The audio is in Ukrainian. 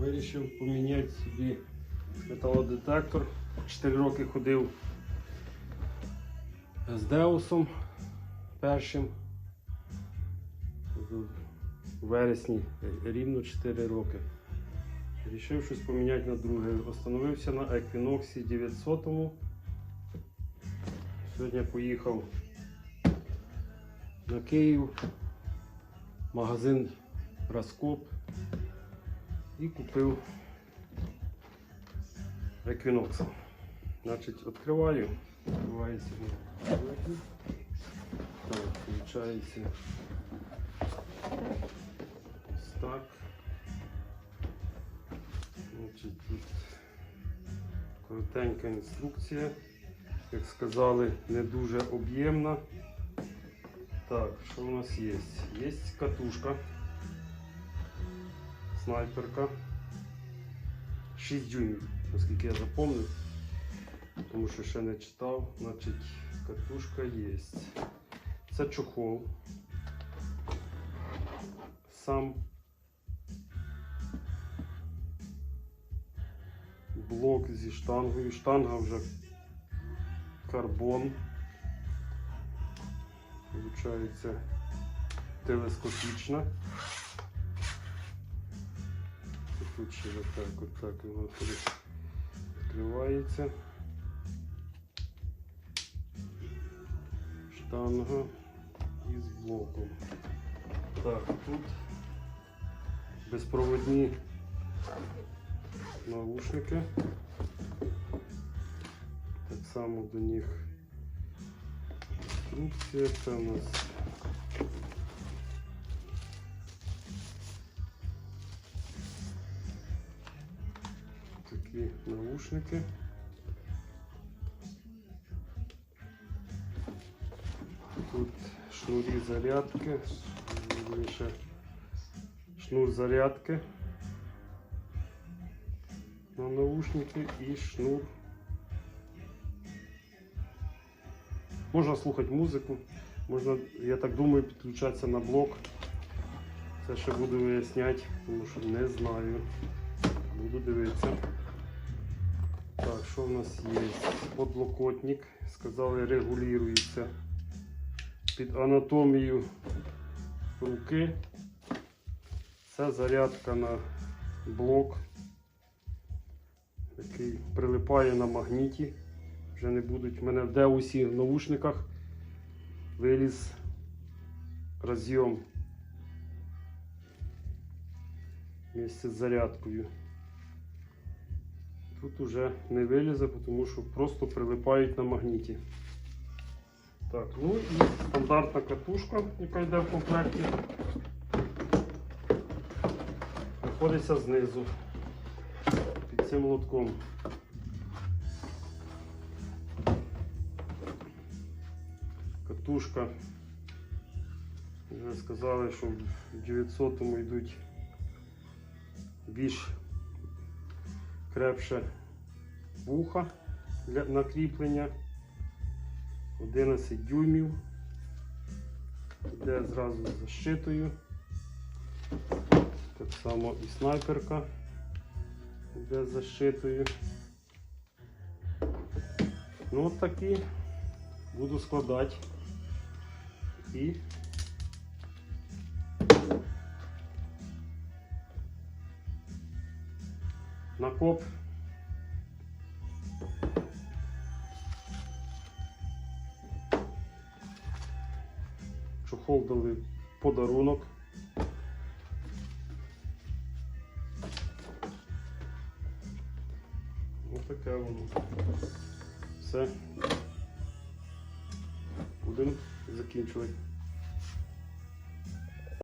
Вирішив поміняти собі металодетектор. 4 роки ходив з Деусом першим. В вересні рівно 4 роки. Рішив щось поміняти на друге. Остановився на Equinox 900. Сьогодні поїхав на Київ, магазин Раскоп і купив Equinox. Значить, відкриваю. Відкривається. Так, виходить. Ось так. Значить, тут коротенька інструкція. Як сказали, не дуже об'ємна. Так, що у нас є? Є катушка, снайперка. 6 дюймів, наскільки я запомнив, тому що ще не читав. Значить, катушка є. Це чохол. Сам блок зі штангою. Штанга вже карбон. Получається телескопічна. Тут ще отак, отак воно відкривається. Штанга із блоком. Так, тут безпроводні наушники. Так само до них інструкція. Це у нас такі наушники. Тут шнурі зарядки, шнур зарядки на наушники і шнур. Можна слухати музику, можна, я так думаю, підключатися на блок. Це ще буду виясняти, тому що не знаю. Буду дивитися. Так, що в нас є? Подлокотник. Сказали, регулюється під анатомію руки. Це зарядка на блок, який прилипає на магніті. Вже не будуть. У мене в деусі в наушниках виліз розйом місце з зарядкою. Тут уже не вилізе, тому що просто прилипають на магніті. Так, ну і стандартна катушка, яка йде в комплекті, знаходиться знизу під цим лотком. Катушка. Вже сказали, що в 900 му йдуть більш крепше вуха для накріплення. 11 дюймів. Йде зразу з защитою. Так само і снайперка йде з защитою. Ну от такі буду складати і на коп. Чохол дали подарунок. Ось таке воно. Все. Будемо закінчувати.